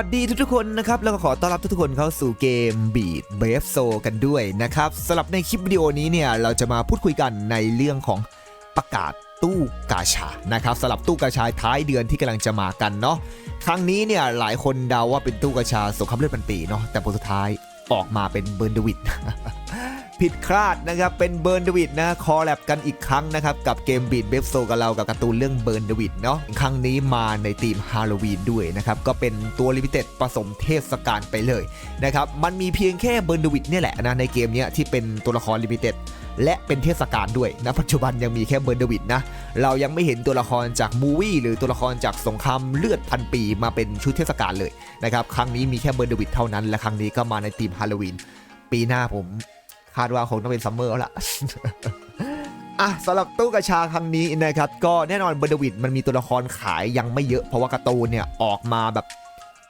วัสดีทุกๆคนนะครับ แล้วก็ขอต้อนรับทุกๆคนเข้าสู่เกม Beat b r a v e Soul กันด้วยนะครับสำหรับในคลิปวิดีโอนี้เนี่ย เราจะมาพูดคุยกันในเรื่องของประกาศตู้กาชานะครับสำหรับตู้กาชาท้ายเดือนที่กำลังจะมากันเนาะครั้งนี้เนี่ยหลายคนเดาว่าเป็นตู้กาชาสงครามเลือดพันปีเนาะแต่ผลสุดท้ายออกมาเป็นเบิร์นเดวิด ผิดคลาดนะครับ เป็นเบิร์นเดวิดนะคอแลบกันอีกครั้งนะครับ กับเกมบีดเบฟโซกับเรากับการ์ตูนเรื่องเบิร์นเดวิดเนาะครั้งนี้มาในธีมฮาโลวีนด้วยนะครับ ก็เป็นตัวลิมิเต็ดผสมเทศกาลไปเลยนะครับ มันมีเพียงแค่เบิร์นเดวิดเนี่ยแหละนะในเกมเนี้ยที่เป็นตัวละครลิมิเต็ดและเป็นเทศกาลด้วยนะปัจจุบันยังมีแค่เบิร์นเดวิดนะ เรายังไม่เห็นตัวละครจากมูวี่หรือตัวละครจากสงครามเลือดพันปีมาเป็นชุดเทศกาลเลยนะครับ ครั้งนี้มีแค่เบิร์นเดวิดเท่านั้น และครั้งนี้ก็มาในธีมฮาโลวีนปีหน้าผม คาดว่าคงต้องเป็นซัมเมอร์แล้วล่ะอะสำหรับตู้กระชาครั้งนี้นะครับ ก็แน่นอนเบอร์ดวิดมันมีตัวละครขายยังไม่เยอะ เพราะว่าการ์ตูนเนี่ยออกมาแบบ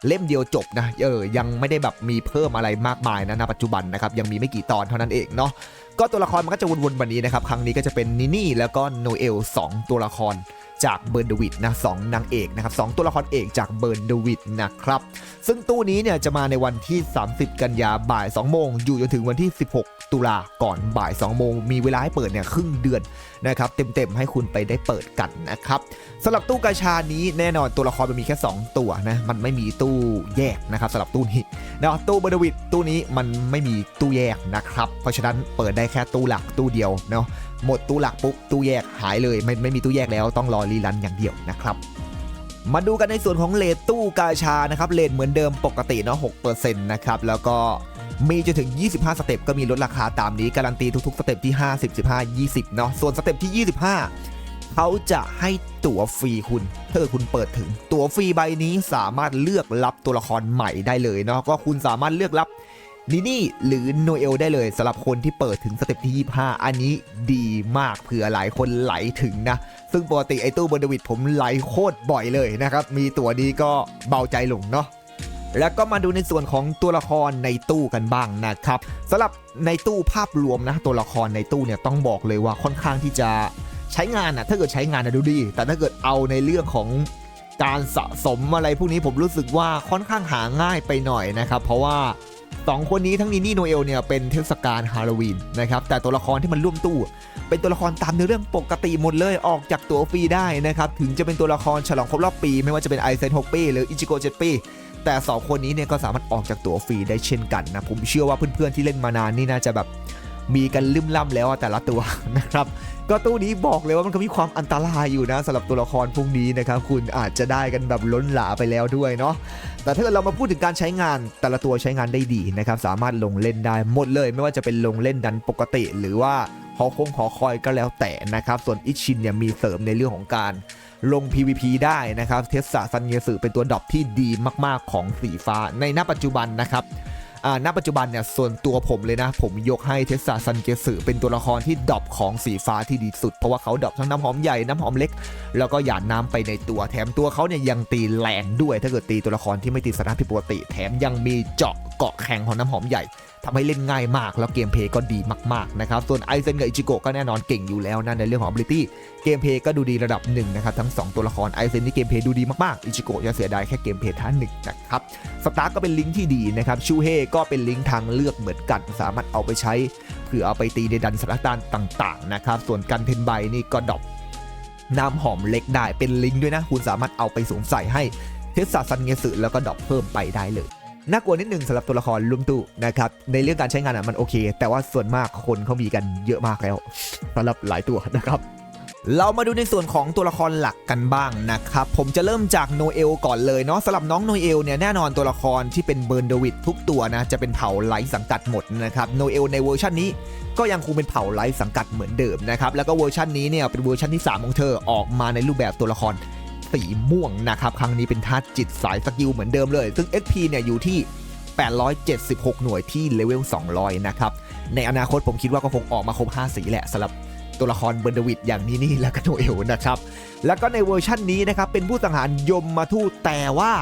เล่มเดียวจบนะเออยังไม่ได้แบบมีเพิ่มอะไรมากมายนะณปัจจุบันนะครับยังมีไม่กี่ตอนเท่านั้นเองเนาะก็ตัวละครมันก็จะวนๆแบบนี้นะครับ ครั้งนี้ก็จะเป็นนินี่แล้วก็โนเอลสองตัวละคร จากเบิร์นเดวิดนะสองนางเอกนะครับสองตัวละครเอกจากเบิร์นเดวิดนะครับ ซึ่งตู้นี้เนี่ยจะมาในวันที่ 30 กันยาบ่าย 2 โมง อยู่จนถึงวันที่ 16 ตุลาก่อนบ่าย 2 โมง มีเวลาให้เปิดเนี่ยครึ่งเดือนนะครับเต็มๆให้คุณไปได้เปิดกันนะครับสำหรับตู้กาชานี้แน่นอนตัวละครมันมีแค่ 2 ตัวนะมันไม่มีตู้แยกนะครับสำหรับตู้นี้นะตู้เบอร์ดวิดตู้นี้มันไม่มีตู้แยกนะครับ เพราะฉะนั้นเปิดได้แค่ตู้หลักตู้เดียวเนาะ หมดตู้หลักปุ๊บตู้แยกหายเลยไม่ไม่มีตู้แยกแล้วต้องรอรีรันอย่างเดียวนะครับมาดูกันในส่วนของเลทตู้กาชานะครับเลทเหมือนเดิมปกติเนาะ6%นะครับแล้วก็มีจนถึง 25 สเต็ปก็มีลดราคาตามนี้ การันตีทุกๆ สเต็ปที่ 50 15 20 เนาะส่วนสเต็ปที่ 25 เขาจะให้ตั๋วฟรีคุณถ้าเกิดคุณเปิดถึง ตั๋วฟรีใบนี้สามารถเลือกรับตัวละครใหม่ได้เลยเนาะก็คุณสามารถเลือกรับ นินี่หรือโนเอลได้เลยสำหรับคนที่เปิดถึงสเต็ปที่ 25 อันนี้ดีมากเผื่อหลายคนไหลถึงนะ ซึ่งปกติไอตู้เบอร์ดวิดผมไหลโคตรบ่อยเลยนะครับ มีตัวนี้ก็เบาใจลงเนาะแล้วก็มาดูในส่วนของตัวละครในตู้กันบ้างนะครับสำหรับในตู้ภาพรวมนะ ตัวละครในตู้เนี่ยต้องบอกเลยว่าค่อนข้างที่จะใช้งานอะถ้าเกิดใช้งานนะดูดี แต่ถ้าเกิดเอาในเรื่องของการสะสมอะไรพวกนี้ผมรู้สึกว่าค่อนข้างหาง่ายไปหน่อยนะครับ เพราะว่า สองคนนี้ทั้งนีนี่โนเอลเนี่ยเป็นเทศกาลฮาโลวีนนะครับแต่ตัวละครที่มันร่วมตู้ เป็นตัวละครตามเนื้อเรื่องปกติหมดเลยออกจากตัวฟรีได้นะครับถึงจะเป็นตัวละครฉลองครบรอบปี ไม่ว่าจะเป็นไอเซน6ปีหรืออิจิโกะ7ปีแต่ 2 คนนี้เนี่ยก็สามารถออกจากตัวฟรีได้เช่นกันนะผมเชื่อว่าเพื่อนๆที่เล่นมานานนี่น่าจะแบบมีกันลืมล่ำแล้วแต่ละตัวนะครับ ก็ตู้นี้บอกเลยว่ามันก็มีความอันตรายอยู่นะสำหรับตัวละครพวกนี้นะครับคุณอาจจะได้กันแบบล้นหลาไปแล้วด้วยเนาะแต่ถ้าเกิดเรามาพูดถึงการใช้งานแต่ละตัวใช้งานได้ดีนะครับสามารถลงเล่นได้หมดเลย ไม่ว่าจะเป็นลงเล่นดันปกติ หรือว่าหอคงหอคอยก็แล้วแต่นะครับส่วนอิชินเนี่ยมีเสริมในเรื่องของการลง PVP ได้นะครับเทสซาซันเงสึเป็นตัวดรอปที่ดีมากๆของสีฟ้าในณปัจจุบันนะครับ ณปัจจุบันเนี่ยส่วนตัวผมเลยนะ ผมยกให้เทสซาซันเกสึเป็นตัวละครที่ดอบของสีฟ้าที่ดีสุด เพราะว่าเขาดอบทั้งน้ำหอมใหญ่น้ำหอมเล็ก แล้วก็หยาดน้ำไปในตัวแถมตัวเขาเนี่ยยังตีแรงด้วย ถ้าเกิดตีตัวละครที่ไม่ตีสถานะผิดปกติ แถมยังมีเจาะเกาะแข็งของน้ำหอมใหญ่ ทำให้เล่นง่ายมาก แล้วเกมเพย์ก็ดีมากๆนะครับส่วนไอเซนกับอิจิโกะก็แน่นอนเก่งอยู่แล้วนะในเรื่องของ ability เกมเพย์ก็ดูดีระดับหนึ่งนะครับทั้ง 2 ตัวละครไอเซนนี่เกมเพย์ดูดีมากๆอิจิโกะจะเสียดายแค่เกมเพย์ท่านหนึ่งนะครับสตาร์ก็เป็นลิงก์ที่ดีนะครับชูเฮก็เป็นลิงก์ทางเลือกเหมือนกันสามารถเอาไปใช้เผื่อเอาไปตีในดันสถานการณ์ต่างๆนะครับส่วนกันเทนไบนี่ก็ดรอปน้ำหอมเล็กได้เป็นลิงก์ด้วยนะ คุณสามารถเอาไปสวมใส่ให้เทสซาซันเงสึแล้วก็ดรอปเพิ่มไปได้เลย น่ากลัวนิดนึงสำหรับตัวละครลุมตู้นะครับในเรื่องการใช้งานอะมันโอเค แต่ว่าส่วนมากคนเขามีกันเยอะมากแล้วสำหรับหลายตัวนะครับเรามาดูในส่วนของตัวละครหลักกันบ้างนะครับ ผมจะเริ่มจากโนเอลก่อนเลยเนาะสำหรับน้องโนเอลเนี่ยแน่นอนตัวละครที่เป็นเบิร์นเดวิดทุกตัวนะจะเป็นเผ่าไลท์สังกัดหมดนะครับโนเอลในเวอร์ชันนี้ก็ยังคงเป็นเผ่าไลท์สังกัดเหมือนเดิมนะครับแล้วก็เวอร์ชันนี้เนี่ยเป็นเวอร์ชันที่ 3 ของเธอออกมาในรูปแบบตัวละคร สีม่วงนะครับ ครั้งนี้เป็นธาตุจิตสายสกิลเหมือนเดิมเลย ซึ่ง XP เนี่ยอยู่ที่ 876 หน่วยที่เลเวล 200 นะครับ ในอนาคตผมคิดว่าก็คงออกมาครบ 5 สีแหละสำหรับตัวละครเบอร์ดวิดอย่างนี้นี่และก็โนเอลนะครับ แล้วก็ในเวอร์ชันนี้นะครับเป็นผู้สังหารยมมาทูตแต่ว่า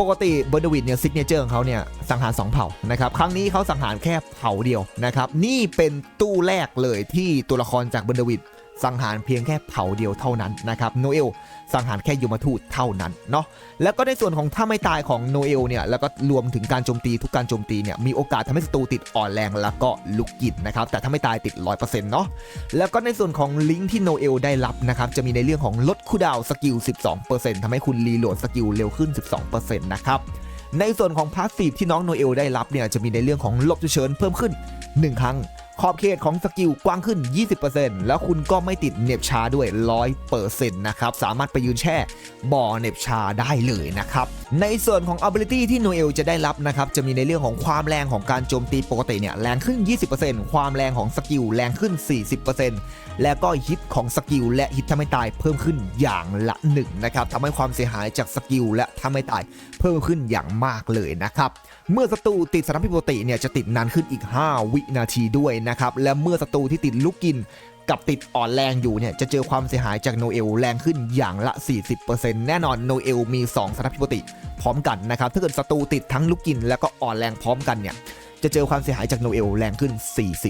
ปกติเบอร์ดวิดเนี่ยซิกเนเจอร์ของเขาเนี่ยสังหาร 2 เผ่านะครับครั้งนี้เขาสังหารแค่เผ่าเดียวนะครับนี่เป็นตู้แรกเลยที่ตัวละครจากเบอร์ดวิด สังหารเพียงแค่เผ่าเดียวเท่านั้นนะครับโนเอลสังหารแค่ยมทูตเท่านั้นเนาะแล้วก็ในส่วนของถ้าไม่ตายของโนเอลเนี่ยแล้วก็รวมถึงการโจมตีทุกการโจมตีเนี่ยมีโอกาสทำให้ศัตรูติดอ่อนแรงแล้วก็ลุกกินนะครับแต่ถ้าไม่ตายติด 100%เนาะแล้วก็ในส่วนของลิงก์ที่โนเอลได้รับนะครับจะมีในเรื่องของลดคูดาวสกิล 12%ทำให้คุณรีโหลดสกิลเร็วขึ้น 12%นะครับในส่วนของพาสซีฟที่น้องโนเอลได้รับเนี่ยจะมีในเรื่องของลบฉุกเฉินเพิ่มขึ้น 1 ครั้ง ขอบเขตของสกิลกว้างขึ้น 20%แล้วคุณก็ไม่ติดเน็บชาด้วย 100%นะครับ สามารถไปยืนแช่บ่อเน็บชาได้เลยนะครับ ในส่วนของ ability ที่โนเอลจะได้รับนะครับ จะมีในเรื่องของความแรงของการโจมตีปกติเนี่ยแรงขึ้น 20%ความแรงของสกิลแรงขึ้น 40%และก็ฮิตของสกิลและฮิตทำให้ตายเพิ่มขึ้นอย่างละหนึ่งนะครับทำให้ความเสียหายจากสกิลและทำให้ตายเพิ่มขึ้นอย่างมากเลยนะครับ เมื่อศัตรูติดสถานพิษปกติเนี่ยจะติดนานขึ้นอีก 5 วินาทีด้วยนะครับและเมื่อศัตรูที่ติดลูกกินกับติดอ่อนแรงอยู่เนี่ยจะเจอความเสียหายจากโนเอลแรงขึ้นอย่างละ 40%แน่นอนโนเอลมี 2สถานพิษปกติพร้อมกันนะครับถ้าเกิดศัตรูติดทั้งลูกกิน แล้วก็อ่อนแรงพร้อมกันเนี่ย จะเจอความเสียหายจากโนเอลแรงขึ้น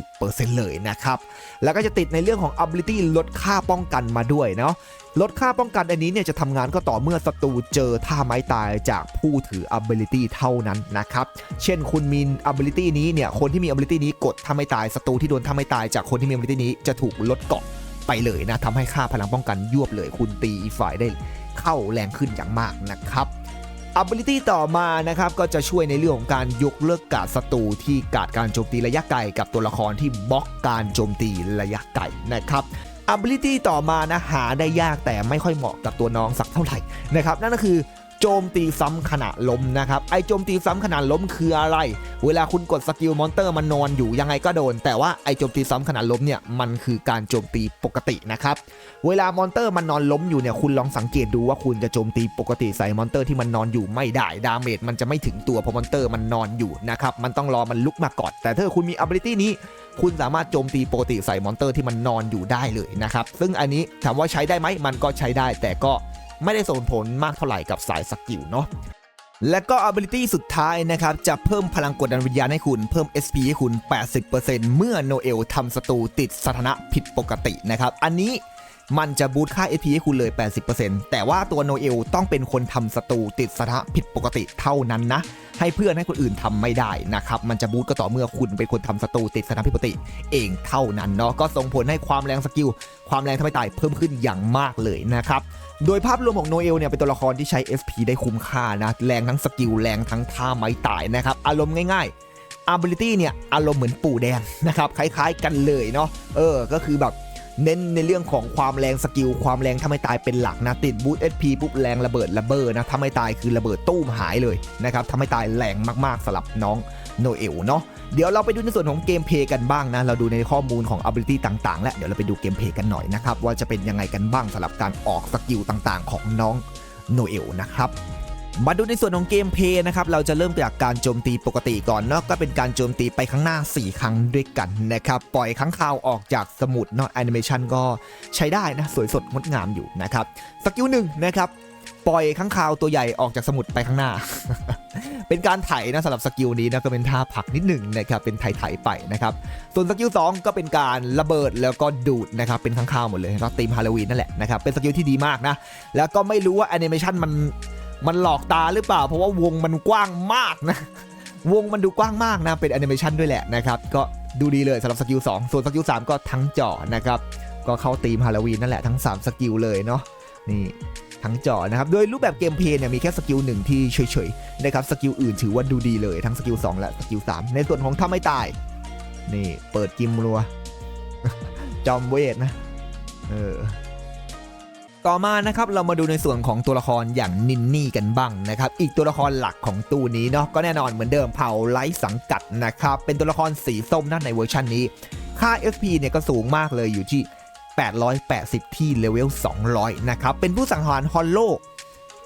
40%เลยนะครับ แล้วก็จะติดในเรื่องของ ability ลดค่าป้องกันมาด้วยเนาะลดค่าป้องกันอันนี้เนี่ยจะทำงานก็ต่อเมื่อศัตรูเจอท่าไม้ตายจากผู้ถือ ability เท่านั้นนะครับ เช่นคุณมี ability นี้เนี่ย คนที่มี ability นี้กดท่าไม้ตายศัตรูที่โดนท่าไม้ตายจากคนที่มี ability นี้จะถูกลดเกาะไปเลยนะทำให้ค่าพลังป้องกันยวบเลยคุณตีอีกฝ่ายได้เข้าแรงขึ้นอย่างมากนะครับ ability ต่อมานะครับก็จะช่วยในเรื่องของการยกเลิกการดศัตรูที่การดการโจมตีระยะไกลกับตัวละครที่บล็อกการโจมตีระยะไกลนะครับ ability ต่อมานะหาได้ยากแต่ไม่ค่อยเหมาะกับตัวน้องสักเท่าไหร่นะครับนั่นก็คือ โจมตีซ้ำขณะล้มนะครับไอโจมตีซ้ำขณะล้มคืออะไร เวลาคุณกดสกิลมอนเตอร์มันนอนอยู่ยังไงก็โดน แต่ว่าไอโจมตีซ้ำขณะล้มเนี่ยมันคือการโจมตีปกตินะครับเวลามอนเตอร์มันนอนล้มอยู่เนี่ยคุณลองสังเกตดูว่าคุณจะโจมตีปกติใส่มอนเตอร์ที่มันนอนอยู่ไม่ได้ดาเมจมันจะไม่ถึงตัวเพราะมอนเตอร์มันนอนอยู่นะครับมันต้องรอมันลุกมาก่อนแต่ถ้าคุณมี ability นี้ คุณสามารถโจมตีปกติใส่มอนเตอร์ที่มันนอนอยู่ได้เลยนะครับซึ่งอันนี้ถามว่าใช้ได้ไหมมันก็ใช้ได้แต่ก็ ไม่ได้ส่งผลมากเท่าไหร่กับสายสกิลเนาะและก็ ability สุดท้ายนะครับ จะเพิ่มพลังกดดันวิญญาณให้คุณ เพิ่ม SP ให้คุณ 80%เมื่อโนเอลทำศัตรูติดสถานะผิดปกตินะครับ อันนี้มันจะบูตค่า SP ให้คุณเลย 80%แต่ว่าตัวโนเอลต้องเป็นคนทำศัตรูติดสถานะผิดปกติเท่านั้นนะ ให้เพื่อนให้คนอื่นทำไม่ได้นะครับ มันจะบูตก็ต่อเมื่อคุณเป็นคนทำศัตรูติดสถานะผิดปกติเองเท่านั้นเนาะ ก็ส่งผลให้ความแรงสกิล ความแรงทำให้ตายเพิ่มขึ้นอย่างมากเลยนะครับ โดยภาพรวมของโนเอลเนี่ยเป็นตัวละครที่ใช้ SP ได้คุ้มค่านะ แรงทั้งสกิล แรงทั้งท่าไม้ตายนะครับ อารมณ์ง่ายๆ ability เนี่ย อารมณ์เหมือนปู่แดงนะครับ คล้ายๆกันเลยเนาะเออ ก็คือแบบ เน้นในเรื่องของความแรงสกิลความแรงทำให้ตายเป็นหลักนะติดบูท SP ปุ๊บแรงระเบิดระเบ้อนะทำให้ตายคือระเบิดตู้มหายเลยนะครับทำให้ตายแรงมากๆสำหรับน้องโนเอลเนาะเดี๋ยวเราไปดูในส่วนของเกมเพย์กันบ้างนะ เราดูในข้อมูลของ ability ต่างๆ และเดี๋ยวเราไปดูเกมเพย์กันหน่อยนะครับ ว่าจะเป็นยังไงกันบ้างสำหรับการออกสกิลต่างๆ ของน้องโนเอลนะครับ มาดูในส่วนของเกมเพย์นะครับเราจะเริ่มจากการโจมตีปกติก่อนเนาะก็เป็นการโจมตีไปข้างหน้า 4 ครั้งด้วยกันนะครับปล่อยค้างคาวออกจากสมุดเนาะแอนิเมชันก็ใช้ได้นะสวยสดงดงามอยู่นะครับสกิลหนึ่งนะครับปล่อยค้างคาวตัวใหญ่ออกจากสมุดไปข้างหน้า เป็นการไถนะสำหรับสกิลนี้นะก็เป็นท่าผักนิดหนึ่งนะครับเป็นไถๆไปนะครับส่วนสกิล2ก็เป็นการระเบิดแล้วก็ดูดนะครับเป็นข้างคาวหมดเลยก็ตีมฮาโลวีนนั่นแหละนะครับเป็นสกิลที่ดีมากนะแล้วก็ไม่รู้ว่าแอนิเมชันมัน มันหลอกตาหรือเปล่า เพราะว่าวงมันกว้างมากนะ วงมันดูกว้างมากนะ เป็นแอนิเมชันด้วยแหละนะครับ ก็ดูดีเลยสำหรับสกิล2ส่วนสกิล3ก็ทั้งจอนะครับ ก็เข้าตีมฮาโลวีนนั่นแหละทั้งสามสกิลเลยเนาะ นี่ทั้งจอนะครับ โดยรูปแบบเกมเพลย์เนี่ยมีแค่สกิลหนึ่งที่เฉยๆนะครับ สกิลอื่นถือว่าดูดีเลยทั้งสกิล2และสกิล3ในส่วนของถ้าไม่ตาย นี่เปิดกิมรัว จอมเวทนะ เออ ต่อมานะครับเรามาดูในส่วนของตัวละครอย่างนินนี่กันบ้างนะครับอีกตัวละครหลักของตู้นี้เนาะก็แน่นอนเหมือนเดิมเผ่าไร้สังกัดนะครับเป็นตัวละครสีส้มนั่นในเวอร์ชันนี้ ค่า FP เนี่ยก็สูงมากเลยอยู่ที่ 880 ที่เลเวล 200 นะครับเป็นผู้สังหารฮอลโล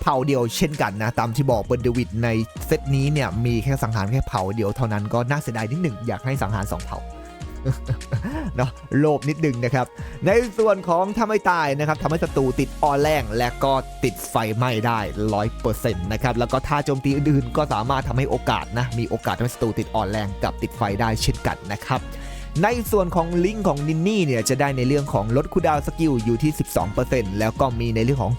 เผ่าเดียวเช่นกันนะตามที่บอกเบอร์เดวิดในเซตนี้เนี่ยมีแค่สังหารแค่เผ่าเดียวเท่านั้นก็น่าเสียดายนิดหนึ่งอยากให้สังหาร 2 เผ่า เนาะโลภนิดหนึ่งนะครับ ในส่วนของทำให้ตายนะครับทำให้ศัตรูติดออแรงและก็ติดไฟไหม้ได้100%นต์นะครับแล้วก็ท่าโจมตีอื่นๆ ก็สามารถทำให้โอกาสนะมีโอกาสทำให้ศัตรูติดออแรงกับติดไฟได้เช่นกันนะครับในส่วนของลิงก์ของนินนี่เนี่ยจะได้ในเรื่องของลดคูดาวสกิลอยู่ที่ 12%แล้วก็มีในเรื่องของ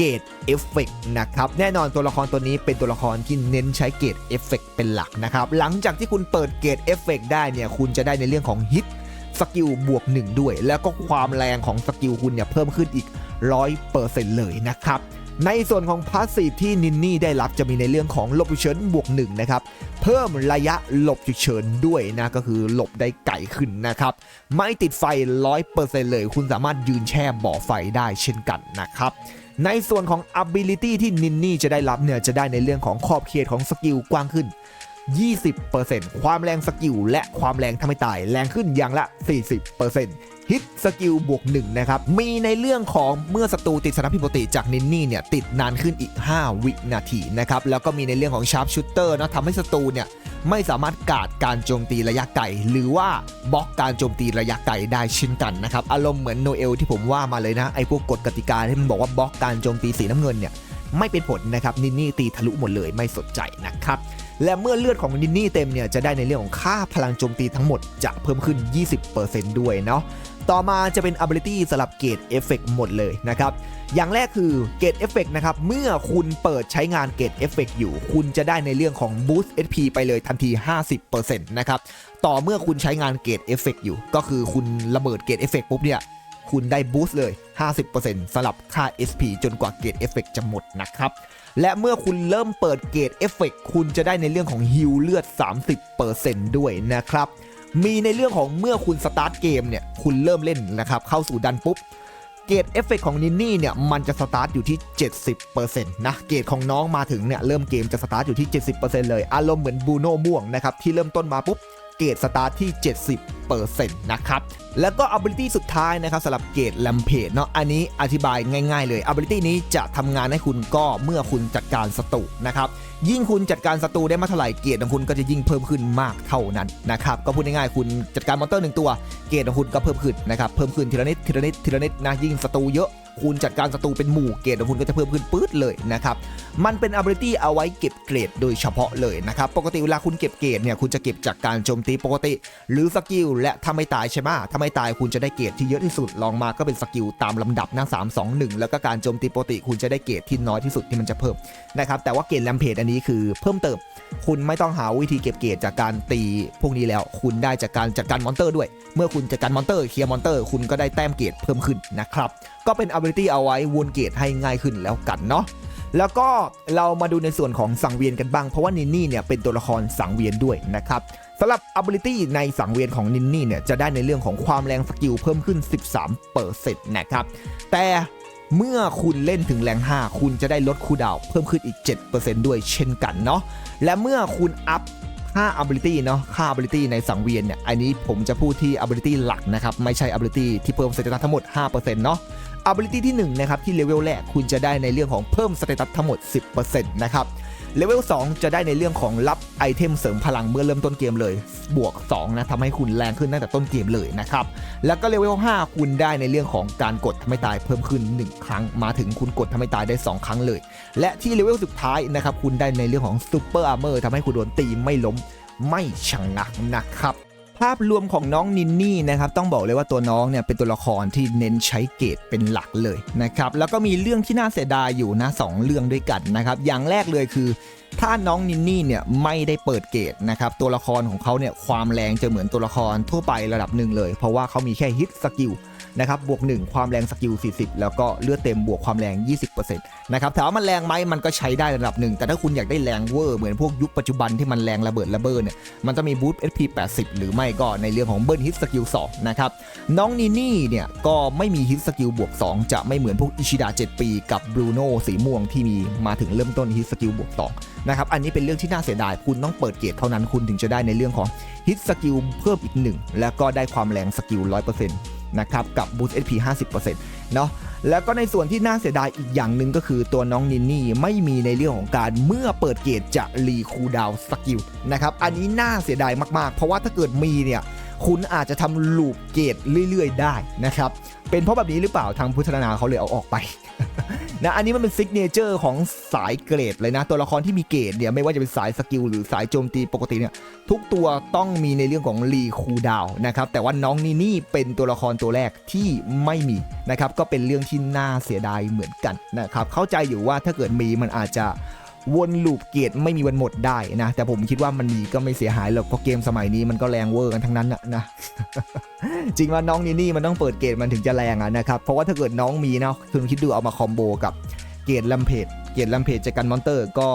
เกตเอฟเฟกนะครับแน่นอนตัวละครตัวนี้เป็นตัวละครที่เน้นใช้เกตเอฟเฟกเป็นหลักนะครับหลังจากที่คุณเปิดเกตเอฟเฟกได้เนี่ยคุณจะได้ในเรื่องของฮิตสกิลบวก 1 ด้วย แล้วก็ความแรงของสกิลคุณเนี่ยเพิ่มขึ้นอีก 100%เลยนะครับในส่วนของพาสซีฟที่นินนี่ได้รับจะมีในเรื่องของหลบฉุกเฉินบวก1นะครับเพิ่มระยะหลบฉุกเฉินด้วยนะก็คือหลบได้ไกลขึ้นนะครับไม่ติดไฟ 100%เลย คุณสามารถยืนแช่บ่อไฟได้เช่นกันนะครับในส่วนของ ability ที่นินนี่จะได้รับเนี่ยจะได้ในเรื่องของขอบเขตของสกิลกว้างขึ้น 20%ความแรงสกิลและความแรงทำให้ตายแรงขึ้นอย่างละ 40% ฮิตสกิลบวก1นะครับ มีในเรื่องของเมื่อศัตรูติดสถานพิปกติจากนินนี่เนี่ยติดนานขึ้นอีก 5 วินาทีนะครับ แล้วก็มีในเรื่องของชาร์ปชูเตอร์นะทำให้ศัตรูเนี่ยไม่สามารถกาดการโจมตีระยะไกลหรือว่าบล็อกการโจมตีระยะไกลได้เช่นกันนะครับ อารมณ์เหมือนโนเอลที่ผมว่ามาเลยนะไอ้พวกกฎกติกาที่มันบอกว่าบล็อกการโจมตีสีน้ำเงินเนี่ยไม่เป็นผลนะครับนินนี่ตีทะลุหมดเลยไม่สนใจนะครับและเมื่อเลือดของนินนี่เต็มเนี่ยจะได้ในเรื่องของค่าพลังโจมตีทั้งหมดจะเพิ่มขึ้น 20%ด้วยเนาะ ต่อมาจะเป็น ability สลับเกตเอฟเฟกหมดเลยนะครับ อย่างแรกคือเกตเอฟเฟกนะครับ เมื่อคุณเปิดใช้งานเกตเอฟเฟกอยู่ คุณจะได้ในเรื่องของ boost HP ไปเลยทันที 50%นะครับ ต่อเมื่อคุณใช้งานเกตเอฟเฟกอยู่ ก็คือคุณระเบิดเกตเอฟเฟกปุ๊บเนี่ย คุณได้บูสต์เลย 50%สลับค่า SP จนกว่าเกตเอฟเฟกจะหมดนะครับและเมื่อคุณเริ่มเปิดเกตเอฟเฟกคุณจะได้ในเรื่องของฮิลเลือด 30%ด้วยนะครับ มีในเรื่องของเมื่อคุณสตาร์ทเกมเนี่ยคุณเริ่มเล่นนะครับเข้าสู่ดันปุ๊บเกรดเอฟเฟกของนินนี่เนี่ยมันจะสตาร์ทอยู่ที่ 70%นะเกรดของน้องมาถึงเนี่ยเริ่มเกมจะสตาร์ทอยู่ที่ 70%เลย อารมณ์เหมือนบูโน่ม่วงนะครับที่เริ่มต้นมาปุ๊บ เกตสตาร์ทที่ 70%นะครับแล้วก็ ability สุดท้ายนะครับสำหรับเกตแลมเพจเนาะอันนี้อธิบายง่าย ๆ เลย ability นี้จะทำงานให้คุณก็เมื่อคุณจัดการศัตรูนะครับยิ่งคุณจัดการศัตรูได้มากเท่าไหร่เกรดของคุณก็จะยิ่งเพิ่มขึ้นมากเท่านั้นนะครับก็พูดง่ายๆคุณจัดการมอนเตอร์หนึ่งตัว เกรดของคุณก็เพิ่มขึ้นนะครับเพิ่มขึ้นทีละนิดทีละนิดทีละนิดนะยิ่งศัตรูเยอะ คุณจัดการศัตรูเป็นหมู่เกรดของคุณก็จะเพิ่มขึ้นปื๊ดเลยนะครับ มันเป็น ability เอาไว้เก็บเกรดโดยเฉพาะเลยนะครับ ปกติเวลาคุณเก็บเกรดเนี่ยคุณจะเก็บจากการโจมตีปกติ หรือสกิลและถ้าไม่ตายใช่ไหมถ้าไม่ตายคุณจะได้เกรดที่เยอะที่สุดลองมาก็เป็นสกิลตามลำดับนะ3 2 1แล้วก็การโจมตีปกติคุณจะได้เกรดที่น้อยที่สุดที่มันจะเพิ่มนะครับแต่ว่าเกรดแลมเพจอันนี้คือเพิ่มเติม คุณไม่ต้องหาวิธีเก็บเกรดจากการตีพวกนี้แล้ว คุณได้จากการจัดการมอนเตอร์ด้วย เมื่อคุณจัดการมอนเตอร์เคลียร์มอนเตอร์คุณก็ได้แต้มเกรดเพิ่มขึ้นนะครับ ก็เป็น ability เอาไว้วนเกรดให้ง่ายขึ้นแล้วกันเนาะแล้วก็เรามาดูในส่วนของสังเวียนกันบ้าง เพราะว่านินนี่เนี่ยเป็นตัวละครสังเวียนด้วยนะครับสำหรับ ability ในสังเวียนของนินนี่เนี่ยจะได้ในเรื่องของความแรงสกิลเพิ่มขึ้น 13%นะครับแต่เมื่อคุณเล่นถึงแรง 5 คุณจะได้ลดคูดาวเพิ่มขึ้นอีก 7%ด้วยเช่นกันเนาะ และเมื่อคุณอัพค่า ability เนาะค่า ability ในสังเวียนเนี่ย อันนี้ผมจะพูดที่ ability หลักนะครับ ไม่ใช่ ability ที่เพิ่มสเตตัสทั้งหมด 5%เนาะ ability ที่1นะครับที่เลเวลแรกคุณจะได้ในเรื่องของเพิ่มสเตตัสทั้งหมด 10%นะครับ เลเวล 2 จะได้ในเรื่องของรับไอเทมเสริมพลังเมื่อเริ่มต้นเกมเลย บวก 2 นะทำให้คุณแรงขึ้นตั้งแต่ต้นเกมเลยนะครับ แล้วก็เลเวล 5 คุณได้ในเรื่องของการกดทำให้ตายเพิ่มขึ้น 1 ครั้ง มาถึงคุณกดทำให้ตายได้ 2 ครั้งเลย และที่เลเวลสุดท้ายนะครับ คุณได้ในเรื่องของซูเปอร์อาร์เมอร์ทำให้คุณโดนตีไม่ล้มไม่ชะงักนะครับ ภาพรวมของน้องนินนี่นะครับต้องบอกเลยว่าตัวน้องเนี่ยเป็นตัวละครที่เน้นใช้เกรดเป็นหลักเลยนะครับแล้วก็มีเรื่องที่น่าเสียดายอยู่นะสองเรื่องด้วยกันนะครับอย่างแรกเลยคือ ถ้าน้องนินนี่เนี่ยไม่ได้เปิดเกรดนะครับตัวละครของเขาเนี่ยความแรงจะเหมือนตัวละครทั่วไประดับหนึ่งเลย เพราะว่าเขามีแค่ฮิตสกิล นะครับบวก 1 ความแรงสกิล 40 แล้วก็เลือดเต็มบวกความแรง 20%นะครับถามว่ามันแรงไหมมันก็ใช้ได้ระดับหนึ่งแต่ถ้าคุณอยากได้แรงเวอร์เหมือนพวกยุคปัจจุบันที่มันแรงระเบิดระเบ้อเนี่ยมันจะมีบูสต์ SP 80 หรือไม่ก็ในเรื่องของเบิร์นฮิตสกิล2นะครับน้องนีนี่เนี่ยก็ไม่มีฮิตสกิลบวก 2 จะไม่เหมือนพวกอิชิดะ7ปี กับบรูโน่สีม่วงที่มีมาถึงเริ่มต้นฮิตสกิลบวก2นะครับอันนี้เป็นเรื่องที่น่าเสียดายคุณต้องเปิดเกรดเท่านั้นคุณถึงจะได้ในเรื่องของฮิตสกิลเพิ่มอีกหนึ่งแล้วก็ได้ความแรงสกิล100% นะครับกับ Boost SP 50%เนาะแล้วก็ในส่วนที่น่าเสียดายอีกอย่างหนึ่งก็คือตัวน้องนินนี่ไม่มีในเรื่องของการเมื่อเปิดเกตจะรีคูดาวสกิลนะครับอันนี้น่าเสียดายมากๆ เพราะว่าถ้าเกิดมีเนี่ย คุณอาจจะทำลูปเกตเรื่อยๆ ได้นะครับ เป็นเพราะแบบนี้หรือเปล่าทางพุทธนาเขาเลยเอาออกไปนะอันนี้มันเป็นซิกเนเจอร์ของสายเกรดเลยนะ ตัวละครที่มีเกรดเนี่ยไม่ว่าจะเป็นสายสกิลหรือสายโจมตีปกติเนี่ยทุกตัวต้องมีในเรื่องของรีคูดาวนะครับแต่ว่าน้องนีนี่เป็นตัวละครตัวแรกที่ไม่มีนะครับก็เป็นเรื่องที่น่าเสียดายเหมือนกันนะครับเข้าใจอยู่ว่าถ้าเกิดมีมันอาจจะ วนลูปเกรดไม่มีวันหมดได้นะ แต่ผมคิดว่ามันมีก็ไม่เสียหายหรอกเพราะเกมสมัยนี้มันก็แรงเวอร์กันทั้งนั้นนะนะจริงว่าน้องนี่นี่มันต้องเปิดเกรดมันถึงจะแรงอะนะครับเพราะว่าถ้าเกิดน้องมีนะคุณคิดดูเอามาคอมโบกับเกรดลัมเพจเกรดลัมเพจจากกันมอนเตอร์ก็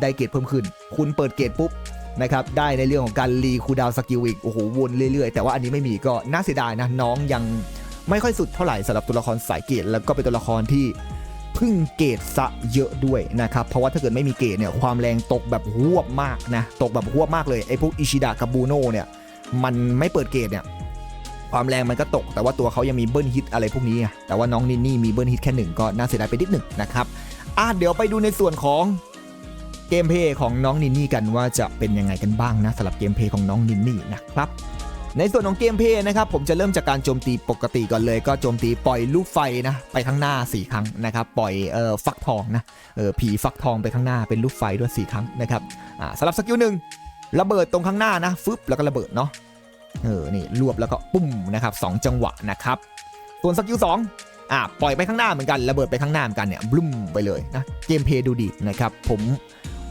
ได้เกรดเพิ่มขึ้น คุณเปิดเกรดปุ๊บนะครับได้ในเรื่องของการรีคูดาวสกิลอีกโอ้โหวนเรื่อยๆ แต่ว่าอันนี้ไม่มีก็น่าเสียดายนะน้องยังไม่ค่อยสุดเท่าไหร่สำหรับตัวละครสายเกรดแล้วก็เป็นตัวละครที่ พึ่งเกรดซะเยอะด้วยนะครับ เพราะว่าถ้าเกิดไม่มีเกรดเนี่ยความแรงตกแบบหวบมากนะ ตกแบบหวบมากเลยไอ้พวกอิชิดะกับบูโน่เนี่ยมันไม่เปิดเกรดเนี่ยความแรงมันก็ตก แต่ว่าตัวเขายังมีเบิ้ลฮิตอะไรพวกนี้ แต่ว่าน้องนินนี่มีเบิ้ลฮิตแค่หนึ่งก็น่าเสียดายไปนิดหนึ่งนะครับอะเดี๋ยวไปดูในส่วนของเกมเพย์ของน้องนินนี่กันว่าจะเป็นยังไงกันบ้างนะสำหรับเกมเพย์ของน้องนินนี่นะครับ ในส่วนของเกมเพย์นะครับผมจะเริ่มจากการโจมตีปกติก่อนเลย ก็โจมตีปล่อยลูกไฟนะไปข้างหน้า 4 ครั้งนะครับปล่อยเอ่อฟักทองนะเออผีฟักทองไปข้างหน้าเป็นลูกไฟด้วย 4 ครั้งนะครับอ่าสำหรับสกิลหนึ่งระเบิดตรงข้างหน้านะฟึบแล้วก็ระเบิดเนาะเออนี่รวบแล้วก็ปุ้มนะครับสองจังหวะนะครับส่วนสกิลสองอะปล่อยไปข้างหน้าเหมือนกันระเบิดไปข้างหน้าเหมือนกันเนี่ยบลุ้มไปเลยนะเกมเพย์ดูดีนะครับผม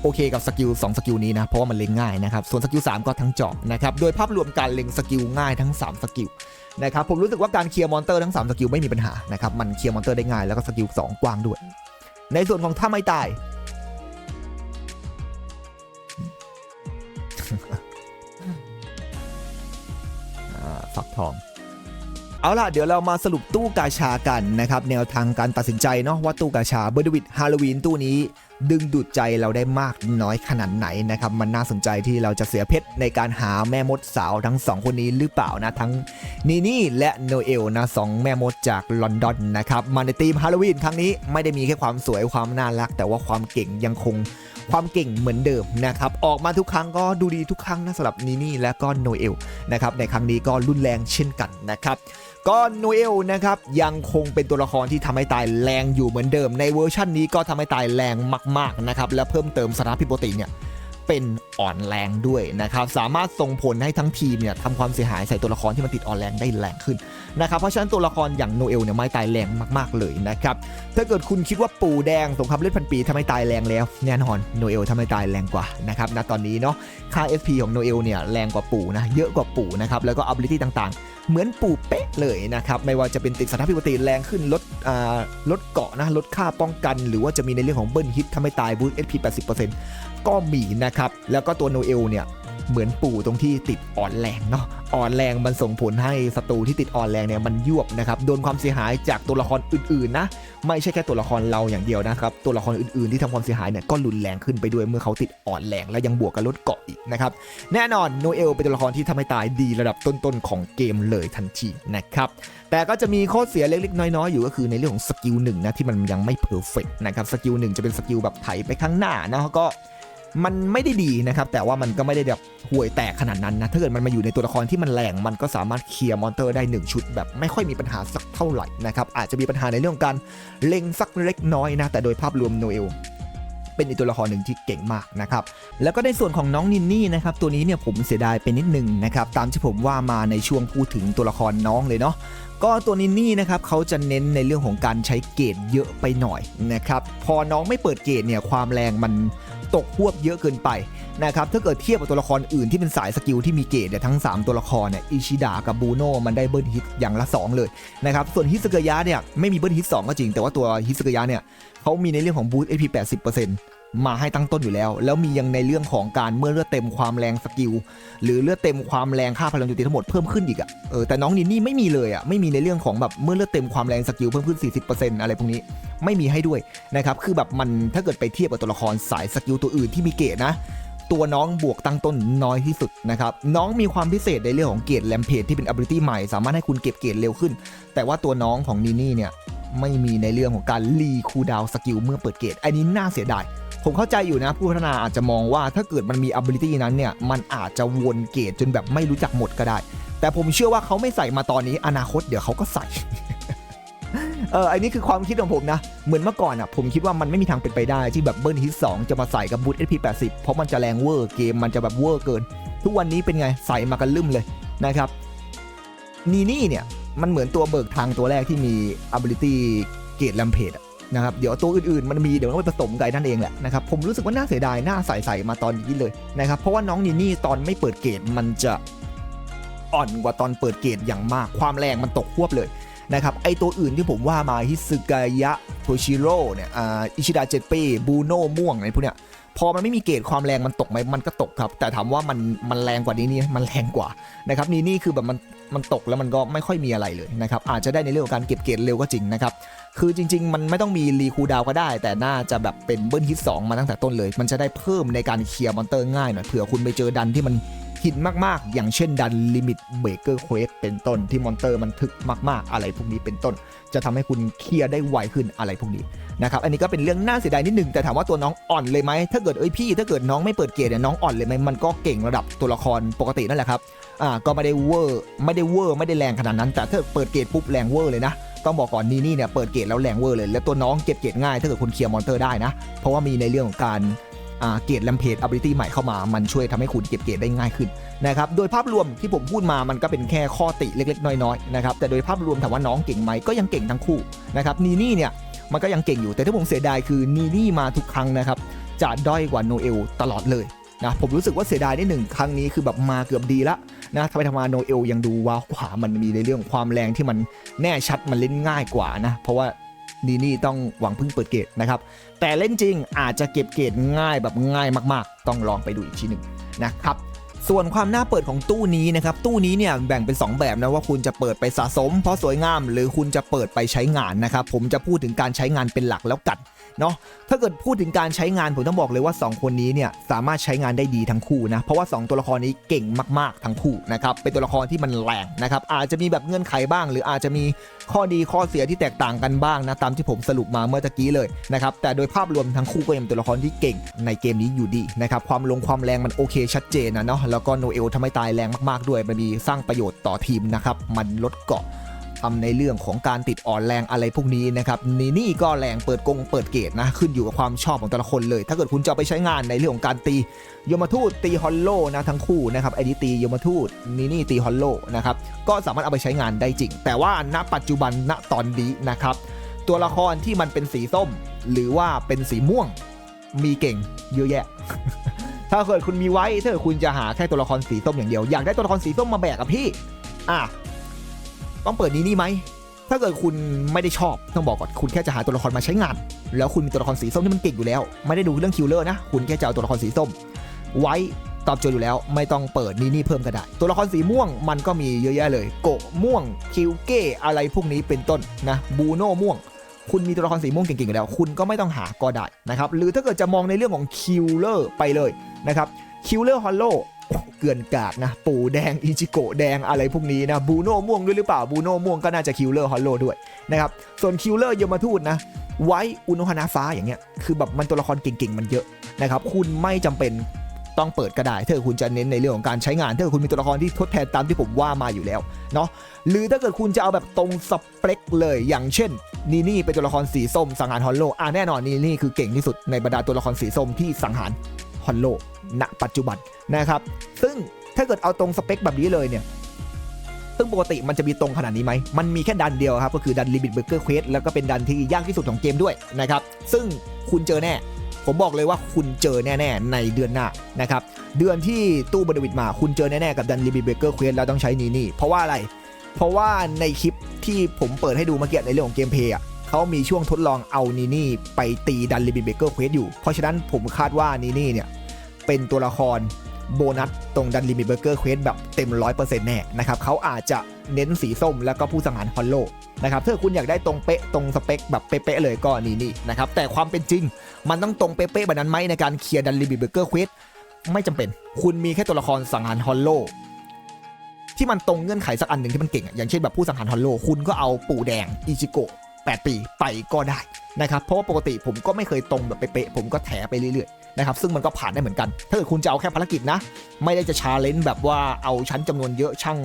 โอเคกับสกิล2สกิลนี้นะ เพราะว่ามันเล็งง่ายนะครับ ส่วนสกิล3ก็ทั้งเจาะนะครับ โดยภาพรวมการเล็งสกิลง่ายทั้ง 3 สกิลนะครับ ผมรู้สึกว่าการเคลียร์มอนเตอร์ทั้ง 3 สกิลไม่มีปัญหานะครับ มันเคลียร์มอนเตอร์ได้ง่ายแล้วก็สกิล2กว้างด้วย ในส่วนของถ้าไม่ตาย ฟักทองเอาล่ะ เดี๋ยวเรามาสรุปตู้กาชากันนะครับ แนวทางการตัดสินใจเนาะว่าตู้กาชาเบอร์ดวิดฮาโลวีนตู้นี้ ดึงดูดใจเราได้มากน้อยขนาดไหนนะครับ มันน่าสนใจที่เราจะเสียเพชรในการหาแม่มดสาวทั้งสองคนนี้หรือเปล่านะ ทั้งนีนี่และโนเอลนะสองแม่มดจากลอนดอนนะครับ มาในทีมฮาโลวีนครั้งนี้ไม่ได้มีแค่ความสวยความน่ารัก แต่ว่าความเก่งยังคง ความเก่งเหมือนเดิมนะครับออกมาทุกครั้งก็ดูดีทุกครั้งนะสำหรับนีนี่และก็โนเอลนะครับในครั้งนี้ก็รุนแรงเช่นกันนะครับก็โนเอลนะครับยังคงเป็นตัวละครที่ทำให้ตายแรงอยู่เหมือนเดิม ในเวอร์ชันนี้ก็ทำให้ตายแรงมากๆนะครับและเพิ่มเติมสถานะพิโปติเนี่ย เป็นอ่อนแรงด้วยนะครับสามารถส่งผลให้ทั้งทีมเนี่ยทำความเสียหายใส่ตัวละครที่มันติดอ่อนแรงได้แรงขึ้นนะครับเพราะฉะนั้นตัวละครอย่างโนเอลเนี่ยไม่ตายแรงมากๆเลยนะครับถ้าเกิดคุณคิดว่าปู่แดงสงครามเลือดพันปีทำให้ตายแรงแล้วแน่นอนโนเอลทำให้ตายแรงกว่านะครับณตอนนี้เนาะค่า SP ของโนเอลเนี่ยแรงกว่าปู่นะเยอะกว่าปู่นะครับแล้วก็ ability ต่างๆ เหมือนปู่เป๊ะเลยนะครับไม่ว่าจะเป็นติดสถานพิปติแรงขึ้นลดอ่าลดเกาะนะลดค่าป้องกัน หรือว่าจะมีในเรื่องของเบิ้ลฮิตทำให้ตายบูสต์ HP 80% ก็มีนะครับ แล้วก็ตัวโนเอลเนี่ยเหมือนปู่ตรงที่ติดอ่อนแรงเนาะอ่อนแรงมันส่งผลให้ศัตรูที่ติดอ่อนแรงเนี่ยมันยวบนะครับโดนความเสียหายจากตัวละครอื่นๆนะไม่ใช่แค่ตัวละครเราอย่างเดียวนะครับตัวละครอื่นๆที่ทำความเสียหายเนี่ยก็รุนแรงขึ้นไปด้วยเมื่อเขาติดอ่อนแรงและยังบวกกับลดเกาะอีกนะครับแน่นอนโนเอลเป็นตัวละครที่ทำให้ตายดีระดับต้นๆของเกมเลยทันทีนะครับแต่ก็จะมีข้อเสียเล็กๆน้อยๆอยู่ก็คือในเรื่องของสกิลหนึ่งนะที่มันยังไม่เพอร์เฟกนะครับสกิลหนึ่งจะเป็นสกิลแบบไถไปข้างหน้านะก็ มันไม่ได้ดีนะครับ แต่ว่ามันก็ไม่ได้แบบห่วยแตกขนาดนั้นนะ ถ้าเกิดมันมาอยู่ในตัวละครที่มันแรงมันก็สามารถเคลียร์มอนเตอร์ได้ 1 ชุด แบบไม่ค่อยมีปัญหาสักเท่าไหร่นะครับ อาจจะมีปัญหาในเรื่องการเล็งสักเล็กน้อยนะ แต่โดยภาพรวมโนเอลเป็นอีกตัวละครหนึ่งที่เก่งมากนะครับ แล้วก็ในส่วนของน้องนินนี่นะครับ ตัวนี้เนี่ยผมเสียดายไปนิดหนึงนะครับ ตามที่ผมว่ามาในช่วงพูดถึงตัวละครน้องเลยเนาะ ก็ตัวนินนี่นะครับเขาจะเน้นในเรื่องของการใช้เกรดเยอะไปหน่อยนะครับพอน้องไม่เปิดเกรดเนี่ยความแรงมันตกควบเยอะเกินไปนะครับถ้าเกิดเทียบกับตัวละครอื่นที่เป็นสายสกิลที่มีเกรดเนี่ยทั้ง 3 ตัวละครเนี่ยอิชิดะกับบูโน่มันได้เบิร์นฮิตอย่างละ 2 เลยนะครับส่วนฮิสเกยะเนี่ยไม่มีเบิร์นฮิต2ก็จริง แต่ว่าตัวฮิสเกยะเนี่ยเขามีในเรื่องของบูสต์ AP 80% มาให้ตั้งต้นอยู่แล้ว แล้วมียังในเรื่องของการเมื่อเลือดเต็มความแรงสกิล หรือเลือดเต็มความแรงค่าพลังจมตีทั้งหมดเพิ่มขึ้นอีกอะเออแต่น้องนินนี่ไม่มีเลยอะไม่มีในเรื่องของแบบเมื่อเลือดเต็มความแรงสกิลเพิ่มขึ้น 40%อะไรพวกนี้ไม่มีให้ด้วยนะครับคือแบบมันถ้าเกิดไปเทียบกับตัวละครสายสกิลตัวอื่นที่มีเกรดนะตัวน้องบวกตั้งต้นน้อยที่สุดนะครับน้องมีความพิเศษในเรื่องของเกรดแลมเพจที่เป็น ability ใหม่ สามารถให้คุณเก็บเกรดเร็วขึ้น แต่ว่าตัวน้องของนีนี่เนี่ยไม่มีในเรื่องของการรีคูดาวสกิลเมื่อเปิดเกรดอันนี้น่าเสียดาย ผมเข้าใจอยู่นะผู้พัฒนาอาจจะมองว่าถ้าเกิดมันมี ability นั้นเนี่ย มันอาจจะวนเกรดจนแบบไม่รู้จักหมดก็ได้ แต่ผมเชื่อว่าเขาไม่ใส่มาตอนนี้ อนาคตเดี๋ยวเขาก็ใส่เอออันนี้คือความคิดของผมนะ เหมือนเมื่อก่อนอะ ผมคิดว่ามันไม่มีทางเป็นไปได้ที่แบบเบิร์นฮิตสองจะมาใส่กับบูท SP 80เพราะมันจะแรงเวอร์เกมมันจะแบบเวอร์เกิน ทุกวันนี้เป็นไงใส่มากันลืมเลยนะครับนีนี่เนี่ยมันเหมือนตัวเบิกทางตัวแรกที่มี ability เกตแลมเพด นะครับเดี๋ยวตัวอื่นๆมันมีเดี๋ยวมันไปผสมกันนั่นเองแหละนะครับผมรู้สึกว่าน่าเสียดายน่าใส่ใส่มาตอนนี้เลยนะครับเพราะว่าน้องนีนี่ตอนไม่เปิดเกตมันจะอ่อนกว่าตอนเปิดเกตอย่างมากความแรงมันตกควบเลยนะครับไอตัวอื่นที่ผมว่ามาฮิสึกายะโทชิโร่เนี่ยอิชิดะเจเป้บูโน่ม่วงอะไรพวกเนี้ย พอมันไม่มีเกตความแรงมันตกไหมมันก็ตกครับ แต่ถามว่ามันมันแรงกว่านี้นี่มันแรงกว่านะครับนี่นี่คือแบบมันมันตกแล้วมันก็ไม่ค่อยมีอะไรเลยนะครับอาจจะได้ในเรื่องของการเก็บเกตเร็วก็จริงนะครับคือจริง ๆ มันไม่ต้องมีรีคูลดาวก็ได้ แต่น่าจะแบบเป็นเบิ้ลฮิต2มาตั้งแต่ต้นเลย มันจะได้เพิ่มในการเคลียร์มอนเตอร์ง่ายหน่อยเผื่อคุณไปเจอดันที่มัน หินมากๆ อย่างเช่นดันลิมิตเบรกเกอร์เควสเป็นต้นที่มอนเตอร์มันถึกมากๆ อะไรพวกนี้เป็นต้น จะทำให้คุณเคลียร์ได้ไวขึ้นอะไรพวกนี้นะครับอันนี้ก็เป็นเรื่องน่าเสียดายนิดนึงแต่ถามว่าตัวน้องอ่อนเลยไหมถ้าเกิดเอ้ยพี่ถ้าเกิดน้องไม่เปิดเกรดเนี่ยน้องอ่อนเลยไหมมันก็เก่งระดับตัวละครปกตินั่นแหละครับอ่าก็ไม่ได้เวอร์ไม่ได้เวอร์ไม่ได้แรงขนาดนั้น แต่ถ้าเปิดเกรดปุ๊บแรงเวอร์เลยนะต้องบอกก่อนนี่นี่เนี่ยเปิดเกตแล้วแรงเวอร์เลย แล้วตัวน้องเก็บเกตง่ายถ้าเกิดคุณเคลียร์มอนเตอร์ได้นะ เพราะว่ามีในเรื่องของการ เกตแลมเพจ ability ใหม่เข้ามา มันช่วยทำให้คุณเก็บเกตได้ง่ายขึ้นนะครับ โดยภาพรวมที่ผมพูดมา มันก็เป็นแค่ข้อติเล็ก ๆ น้อยๆนะครับ แต่โดยภาพรวมถามว่าน้องเก่งไหมก็ยังเก่งทั้งคู่นะครับ นีนี่เนี่ยมันก็ยังเก่งอยู่ แต่ที่ผมเสียดายคือนีนี่มาทุกครั้งนะครับ จะด้อยกว่าโนเอลตลอดเลยนะผมรู้สึกว่าเสียดายนิดหนึ่งครั้งนี้คือแบบมาเกือบดีละนะทำไมทำมาโนเอลยังดูว้าวกว่ามันมีในเรื่องความแรงที่มันแน่ชัดมันเล่นง่ายกว่านะ เพราะว่า นีนี่ต้องหวังพึ่งเปิดเกตนะครับ แต่เล่นจริงอาจจะเก็บเกตง่ายแบบง่ายมากๆ ต้องลองไปดูอีกทีหนึ่งนะครับส่วนความน่าเปิดของตู้นี้นะครับ ตู้นี้เนี่ยแบ่งเป็น 2 แบบนะว่าคุณจะเปิดไปสะสม เพราะสวยงาม หรือคุณจะเปิดไปใช้งานนะครับ ผมจะพูดถึงการใช้งานเป็นหลักแล้วกันเนาะถ้าเกิดพูดถึงการใช้งานผมต้องบอกเลยว่า 2 คนนี้เนี่ยสามารถใช้งานได้ดีทั้งคู่นะเพราะว่า 2 ตัวละครนี้เก่งมากๆทั้งคู่นะครับเป็นตัวละครที่มันแรงนะครับอาจจะมีแบบเงื่อนไขบ้าง หรืออาจจะมีข้อดีข้อเสียที่แตกต่างกันบ้างนะตามที่ผมสรุปมาเมื่อตะกี้เลยนะครับแต่โดยภาพรวมทั้งคู่ก็ยังเป็นตัวละครที่เก่งในเกมนี้อยู่ดีนะครับความลงความแรงมันโอเคชัดเจนนะเนาะแล้วก็โนเอลทำให้ตายแรงมากๆด้วยมันมีสร้างประโยชน์ต่อทีมนะครับมันลดเกาะ ทำในเรื่องของการติดอ่อนแรงอะไรพวกนี้นะครับนี่นี่ก็แรงเปิดกงเปิดเกตนะขึ้นอยู่กับความชอบของแต่ละคนเลย ถ้าเกิดคุณจะไปใช้งานในเรื่องของการตียมทูตตีฮอลโลนะทั้งคู่นะครับไอ้นี่ตียมทูตนี่นี่ตีฮอลโลนะครับก็สามารถเอาไปใช้งานได้จริง แต่ว่าณปัจจุบันณตอนนี้นะครับตัวละครที่มันเป็นสีส้ม หรือว่าเป็นสีม่วงมีเก่งเยอะแยะ ถ้าเกิดคุณมีไว้ถ้าเกิดคุณจะหาแค่ตัวละครสีส้มอย่างเดียว อยากได้ตัวละครสีส้มมาแบกกับพี่ อะ ต้องเปิดนี้นี่ไหมถ้าเกิดคุณไม่ได้ชอบต้องบอกก่อนคุณแค่จะหาตัวละครมาใช้งาน แล้วคุณมีตัวละครสีส้มที่มันเก่งอยู่แล้ว ไม่ได้ดูเรื่องคิวเลอร์นะ คุณแค่จะเอาตัวละครสีส้ม ไว้ตอบโจทย์อยู่แล้ว ไม่ต้องเปิดนี่นี่เพิ่มก็ได้ ตัวละครสีม่วงมันก็มีเยอะแยะเลย โกะม่วงคิวเก้อะไรพวกนี้เป็นต้นนะบูโน่ม่วง คุณมีตัวละครสีม่วงเก่งๆอยู่แล้ว คุณก็ไม่ต้องหาก็ได้นะครับหรือถ้าเกิดจะมองในเรื่องของคิลเลอร์ไปเลยนะครับคิลเลอร์ฮอลโล เกลือนกาดนะ ปูแดงอิจิโกะแดงอะไรพวกนี้นะบูโน่ม่วงด้วยหรือเปล่าบูโน่ม่วงก็น่าจะคิลเลอร์ฮอลโลด้วยนะครับส่วนคิลเลอร์ยมทูตนะไว้อุโนฮานาฟ้าอย่างเงี้ยคือแบบมันตัวละครเก่งๆ มันเยอะนะครับคุณไม่จำเป็นต้องเปิดก็ได้ถ้าคุณจะเน้นในเรื่องของการใช้งานถ้าคุณมีตัวละครที่ทดแทนตามที่ผมว่ามาอยู่แล้วเนาะหรือถ้าเกิดคุณจะเอาแบบตรงสเปคเลยอย่างเช่นนีนี่เป็นตัวละครสีส้มสังหารฮอลโลอะแน่นอนนีนี่คือเก่งที่สุดในบรรดาตัวละครสีส้มที่สังหารฮอลโล ณปัจจุบันนะครับ ซึ่งถ้าเกิดเอาตรงสเปคแบบนี้เลยเนี่ย ซึ่งปกติมันจะมีตรงขนาดนี้ไหม มันมีแค่ดันเดียวครับ ก็คือดันลิมิตเบอร์เกอร์เควสแล้วก็เป็นดันที่ยากที่สุดของเกมด้วยนะครับ ซึ่งคุณเจอแน่ ผมบอกเลยว่าคุณเจอแน่ๆในเดือนหน้านะครับ เดือนที่ตู้บรดวิดมา คุณเจอแน่ๆกับดันลิมิตเบเกอร์เควสแล้วต้องใช้นีนี่ เพราะว่าอะไร เพราะว่าในคลิปที่ผมเปิดให้ดูเมื่อกี้ในเรื่องของเกมเพย์อะเขามีช่วงทดลองเอานีนี่ไปตีดันลิมิตเบเกอร์เควสอยู่ เพราะฉะนั้นผมคาดว่านีนี่เนี่ย เป็นตัวละครโบนัสตรงดันลิมิตเบเกอร์เควสแบบเต็ม 100%แน่นะครับเขาอาจจะเน้นสีส้มแล้วก็ผู้สังหารฮอลโลนะครับถ้าคุณอยากได้ตรงเป๊ะตรงสเปคแบบเป๊ะๆเลยก็นี่นี่นะครับแต่ความเป็นจริง มันต้องตรงเป๊ะๆแบบนั้นไหมในการเคลียร์ดันลิมิตเบเกอร์เควสไม่จำเป็น คุณมีแค่ตัวละครสังหารฮอลโลที่มันตรงเงื่อนไขสักอันหนึ่งที่มันเก่งอะอย่างเช่นแบบผู้สังหารฮอลโล คุณก็เอาปู่แดงอิจิโกะ 8 ปีไปก็ได้นะครับเพราะว่าปกติผมก็ไม่เคยตรงแบบเป๊ะๆผมก็แถไปเรื่อยๆนะครับซึ่งมันก็ผ่านได้เหมือนกัน ถ้าเกิดคุณจะเอาแค่ภารกิจนะ ไม่ได้จะชาเลนจ์แบบว่าเอาชั้นจำนวนเยอะช่าง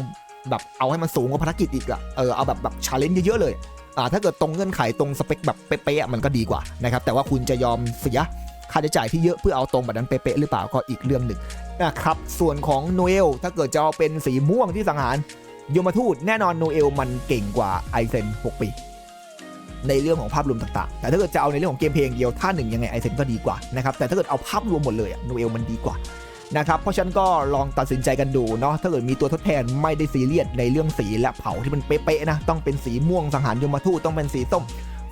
แบบเอาให้มันสูงกว่าภารกิจอีกอะเออเอาแบบแบบชาเลนจ์เยอะๆเลยอ่าถ้าเกิดตรงเงื่อนไขตรงสเปคแบบเป๊ะๆมันก็ดีกว่านะครับแต่ว่าคุณจะยอมเสียค่าใช้จ่ายที่เยอะเพื่อเอาตรงแบบนั้นเป๊ะๆหรือเปล่าก็อีกเรื่องหนึ่งนะครับส่วนของโนเอลถ้าเกิดจะเอาเป็นสีม่วงที่สังหารยมทูตแน่นอนโนเอลมันเก่งกว่าไอเซน 6 ปี ในเรื่องของภาพรวมต่างๆ แต่ถ้าเกิดจะเอาในเรื่องของเกมเพลงเดียวท่าหนึ่งยังไงไอเซนก็ดีกว่านะครับ แต่ถ้าเกิดเอาภาพรวมหมดเลยโนเอลมันดีกว่านะครับ เพราะฉะนั้นก็ลองตัดสินใจกันดูเนาะ ถ้าเกิดมีตัวทดแทนไม่ได้ซีเรียสในเรื่องสีและเผาที่มันเป๊ะๆนะ ต้องเป็นสีม่วงสังหารยมทูตต้องเป็นสีส้ม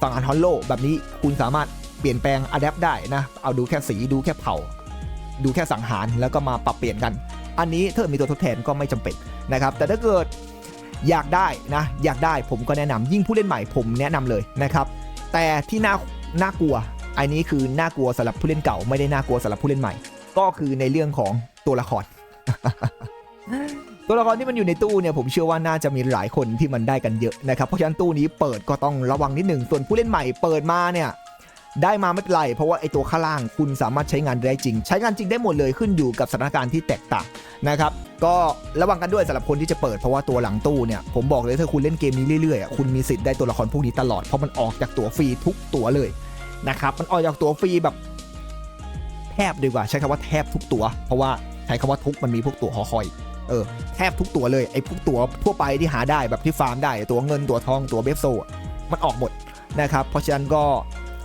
สังหารฮอลโลแบบนี้คุณสามารถเปลี่ยนแปลงอัดแอปได้นะ เอาดูแค่สีดูแค่เผา ดูแค่สังหารแล้วก็มาปรับเปลี่ยนกัน อันนี้ถ้าเกิดมีตัวทดแทนก็ไม่จำเป็นนะครับ แต่ถ้าเกิด อยากได้นะ อยากได้ผมก็แนะนำยิ่งผู้เล่นใหม่ผมแนะนำเลยนะครับ แต่ที่น่าน่ากลัว อันนี้คือน่ากลัวสำหรับผู้เล่นเก่าไม่ได้น่ากลัวสำหรับผู้เล่นใหม่ ก็คือในเรื่องของตัวละคร ตัวละครที่มันอยู่ในตู้เนี่ยผมเชื่อว่าน่าจะมีหลายคนที่มันได้กันเยอะนะครับเพราะฉะนั้นตู้นี้เปิดก็ต้องระวังนิดหนึ่งส่วนผู้เล่นใหม่เปิดมาเนี่ย ได้มาไม่เป็นไร เพราะว่าไอตัวข้างล่างคุณสามารถใช้งานได้จริง ใช้งานจริงได้หมดเลยขึ้นอยู่กับสถานการณ์ที่แตกต่างนะครับก็ระวังกันด้วยสำหรับคนที่จะเปิดเพราะว่าตัวหลังตู้เนี่ยผมบอกเลยถ้าคุณเล่นเกมนี้เรื่อยๆคุณมีสิทธิ์ได้ตัวละครพวกนี้ตลอดเพราะมันออกจากตัวฟรีทุกตัวเลยนะครับมันออกจากตัวฟรีแบบแทบดีกว่าใช้คำว่าแทบทุกตัว เพราะว่าใช้คำว่าทุกมันมีพวกตัวหอคอยเออแทบทุกตัวเลยไอ้พวกตัวทั่วไปที่หาได้แบบที่ฟาร์มได้ตัวเงินตัวทองตัวเบฟโซะมันออกหมดนะครับเพราะฉะนั้นก็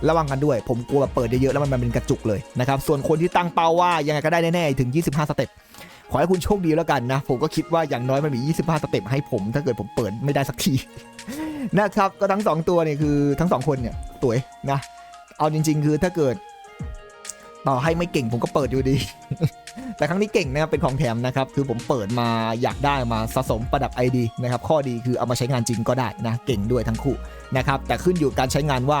ระวังกันด้วย ผมกลัวแบบเปิดเยอะๆแล้วมันมันเป็นกระจุกเลยนะครับ ส่วนคนที่ตั้งเป้าว่ายังไงก็ได้แน่ๆถึง 25 สเต็ป ขอให้คุณโชคดีแล้วกันนะ ผมก็คิดว่าอย่างน้อยมันมี 25 สเต็ปให้ผม ถ้าเกิดผมเปิดไม่ได้สักทีนะครับ ก็ทั้งสองตัวเนี่ยคือทั้งสองคนเนี่ยสวยนะ เอาจริง ๆ คือถ้าเกิด ต่อให้ไม่เก่งผมก็เปิดอยู่ดี แต่ครั้งนี้เก่งนะครับเป็นของแถมนะครับ คือผมเปิดมาอยากได้มาสะสมประดับ ID นะครับ ข้อดีคือเอามาใช้งานจริงก็ได้นะ เก่งด้วยทั้งคู่นะครับ แต่ขึ้นอยู่การใช้งานว่า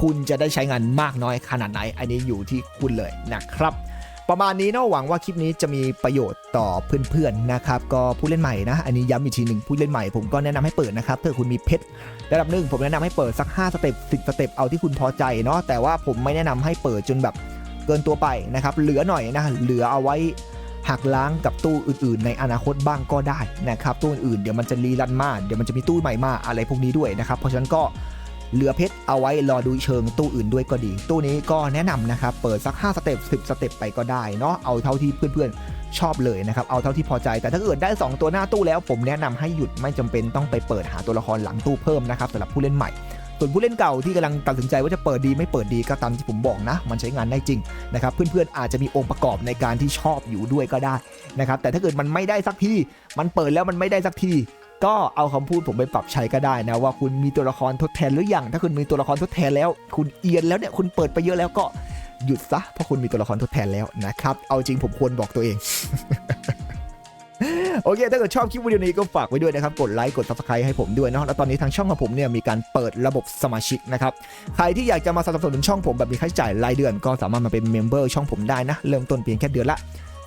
คุณจะได้ใช้งานมากน้อยขนาดไหน อันนี้อยู่ที่คุณเลยนะครับ ประมาณนี้เนาะหวังว่าคลิปนี้จะมีประโยชน์ต่อเพื่อนๆนะครับ ก็ผู้เล่นใหม่นะ อันนี้ย้ำอีกทีหนึ่งผู้เล่นใหม่ผมก็แนะนำให้เปิดนะครับถ้าคุณมีเพชรระดับหนึ่งผมแนะนำให้เปิดสัก 5 สเต็ป10 สเต็ปเอาที่คุณพอใจเนาะแต่ว่าผมไม่แนะนำให้เปิดจนแบบเกินตัวไปนะครับเหลือหน่อยนะเหลือเอาไว้หักล้างกับตู้อื่นๆ ในอนาคตบ้างก็ได้นะครับตู้อื่นๆเดี๋ยวมันจะรีรันมาเดี๋ยวมันจะมีตู้ใหม่มาอะไรพวกนี้ด้วยนะครับเพราะฉะนั้นก็ เหลือเพชรเอาไว้รอดูเชิงตู้อื่นด้วยก็ดี ตู้นี้ก็แนะนำนะครับ เปิดสัก 5 สเต็ป 10 สเต็ปไปก็ได้เนาะ เอาเท่าที่เพื่อนๆ ชอบเลยนะครับ เอาเท่าที่พอใจ แต่ถ้าเกิดได้ 2 ตัวหน้าตู้แล้ว ผมแนะนำให้หยุดไม่จำเป็นต้องไปเปิดหาตัวละครหลังตู้เพิ่มนะครับสำหรับผู้เล่นใหม่ส่วนผู้เล่นเก่าที่กำลังตัดสินใจว่าจะเปิดดีไม่เปิดดีก็ตามที่ผมบอกนะ มันใช้งานได้จริงนะครับเพื่อนๆอาจจะมีองค์ประกอบในการที่ชอบอยู่ด้วยก็ได้นะครับแต่ถ้าเกิดมันไม่ได้สักทีมันเปิดแล้วมันไม่ได้สักที ก็เอาคำพูดผมไปปรับใช้ก็ได้นะว่าคุณมีตัวละครทดแทนหรือยังถ้าคุณมีตัวละครทดแทนแล้ว คุณเอียนแล้วเนี่ยคุณเปิดไปเยอะแล้วก็หยุดซะเพราะคุณมีตัวละครทดแทนแล้วนะครับเอาจริงผมควรบอกตัวเองโอเค ถ้าเกิดชอบคลิปวิดีโอนี้ก็ฝากไว้ด้วยนะครับ กดไลค์ กด subscribe ให้ผมด้วยนะแล้วตอนนี้ทางช่องของผมเนี่ยมีการเปิดระบบสมาชิกนะครับ ใครที่อยากจะมาสนับสนุนช่องผมแบบมีค่าใช้จ่ายรายเดือน ก็สามารถมาเป็นเมมเบอร์ช่องผมได้นะ เริ่มต้นเพียงแค่เดือนละ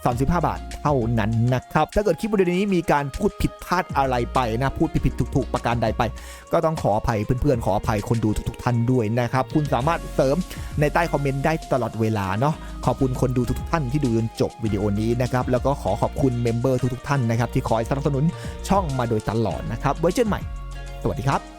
35 บาทเท่านั้นนะครับ ถ้าเกิดคลิปวิดีโอนี้มีการพูดผิดพลาดอะไรไปนะ พูดผิดๆถูกๆประการใดไป ก็ต้องขออภัยเพื่อนๆ ขออภัยคนดูทุกๆท่านด้วยนะครับ คุณสามารถเสริมในใต้คอมเมนต์ได้ตลอดเวลาเนาะ ขอบคุณคนดูทุกๆท่านที่ดูจนจบวิดีโอนี้นะครับ แล้วก็ขอขอบคุณเมมเบอร์ทุกๆท่านนะครับที่คอยสนับสนุนช่องมาโดยตลอดนะครับ ไว้เจอกันใหม่ สวัสดีครับ